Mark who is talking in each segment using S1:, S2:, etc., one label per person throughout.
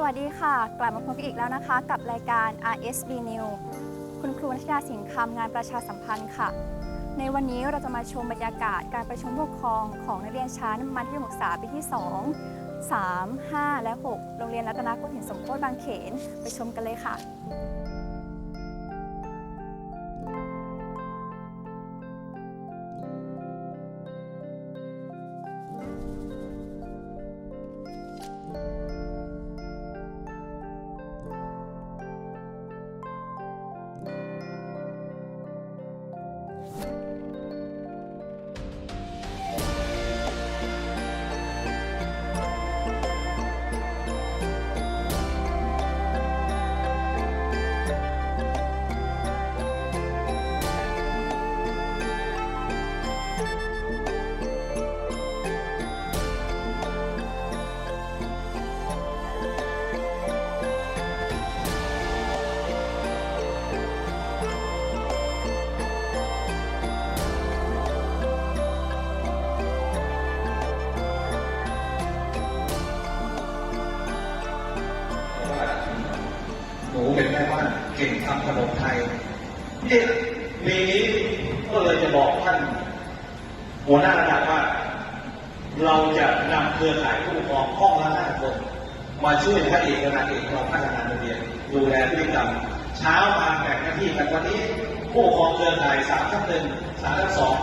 S1: สวัสดีค่ะ กลับมาพบกันอีกแล้วนะคะ กับรายการ RSB News คุณครูนัชดาสิงห์คำงานประชาสัมพันธ์ค่ะ ในวันนี้เราจะมาชมบรรยากาศการประชุมผู้ปกครองของนักเรียนชั้นมัธยมศึกษาปีที่ 2 3 5 และ 6 โรงเรียนรัตนโกสินทร์สมโพธิบางเขน ไปชมกันเลยค่ะ
S2: นูเป็นแม่บ้านเก่งทำขนมไทยเนี่ยปีนี้ก็เลยจะบอกท่านหัวหน้าระดับว่า เราจะนำเครือข่ายผู้ปกครองห้องละห้าคนมาช่วยพระเอกนางเอกเราพัฒนาโรงเรียนดูแลพฤติกรรม เช้ามาแบ่งหน้าที่กันวันนี้ผู้ปกครองเครือข่ายสามทับหนึ่งสามทับสอง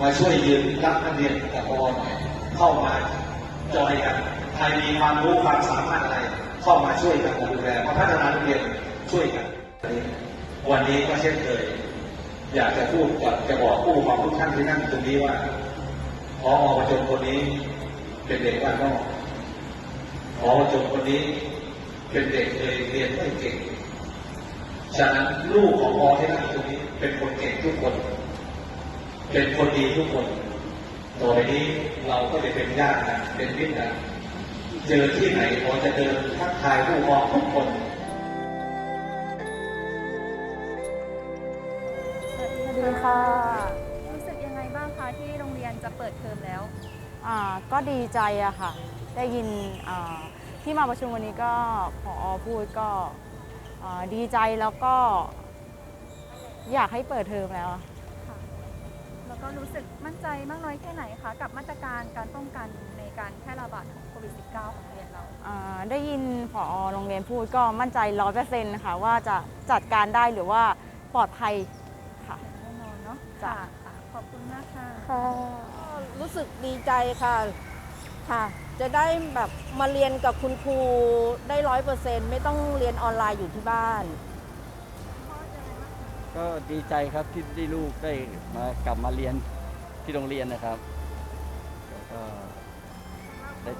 S2: มาช่วยยืนรับนักเรียนกับพอหน่อเข้ามาจอยกันใครมีความรู้ความสามารถอะไร เข้ามาช่วยกันดูแลมาพัฒนาโรงเรียน ช่วยกัน วันนี้ก็เช่นเคย อยากจะพูดกับจะบอกผู้ปกครองทุกท่านที่นั่งตรงนี้ว่าพอประจนคนนี้เป็นเด็กบ้านนอกพอประจนคนนี้เป็นเด็กเคยเรียนไม่เก่ง ฉะนั้นลูกของพอที่นั่งตรงนี้ เป็นคนเก่งทุกคน เป็นคนดีทุกคนต่อไปนี้เราก็จะเป็นญาติกันเป็นมิตรกันเจอที่ไหนพอจะเดินทักทายผู้ปกครองทุกคน
S1: ค่ะรู้สึกยังไงบ้างคะที่โรงเรียนจะเปิดเทอมแล้ว
S3: อ่าก็ดีใจอะค่ะ ได้ยินอ่าที่มาประชุมวันนี้ก็พอพูดก็อ่าดีใจแล้วก็ อยากให้เปิดเทอมแล้วอะ
S1: ค่ะแล้วก็รู้สึกมั่นใจมากน้อยแค่ไหนคะกับมาตรการการป้องกันในการแพร่ระบาดของโควิด -19 ของโรงเรียนเรา
S3: อ่าได้ยินพอโรงเรียนพูดก็มั่นใจร้อยเปอร์เซ็นต์ค่ะว่าจะจัดการได้หรือว่าปลอดภัยค่ะ
S1: แน่นอนเนาะ
S3: จ้ะ
S1: ค่ะค่ะขอบคุณมากค่ะ
S4: รู้สึกดีใจค่ะค่ะ จะได้แบบมาเรียนกับคุณครูได้ร้อยเปอร์เซ็นต์ไม่ต้องเรียนออนไลน์อยู่ที่บ้าน
S5: ก็ดีใจครับที่ได้ลูกได้มากลับมาเรียนที่โรงเรียนนะครับแล้วก็ได้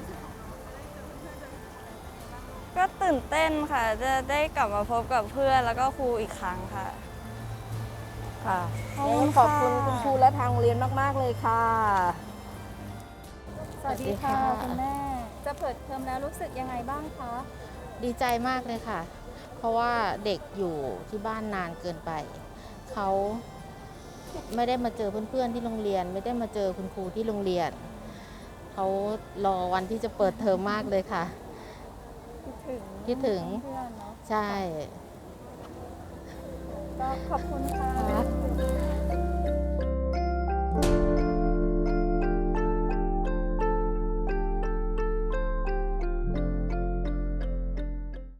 S6: ก็ตื่นเต้นค่ะ จะได้กลับมาพบกับเพื่อนแล้วก็ครูอีกครั้งค่ะ
S4: ค่ะ
S6: ขอบคุณ
S4: ขอบคุณ
S6: ค่ะ
S4: คุณครูและทางโรงเรียนมาก ๆ เลยค่ะ
S1: สวัสดีค่ะ
S7: สวัสดีค่ะ
S1: คุณแม่ จะเปิดเทอมแล้วรู้สึกยังไงบ้างคะ
S7: ดีใจมากเลยค่ะ เพราะว่าเด็กอยู่ที่บ้านนานเกินไป เขาไม่ได้มาเจอเพื่อนๆที่โรงเรียน ไม่ได้มาเจอคุณครูที่โรงเรียน เขารอวันที่จะเปิดเทอมมากเลยค่ะ
S1: คิดถึง
S7: คิดถึง
S1: เพื่อนๆเนาะ
S7: ใช่
S1: ขอบคุณ
S7: ค่ะ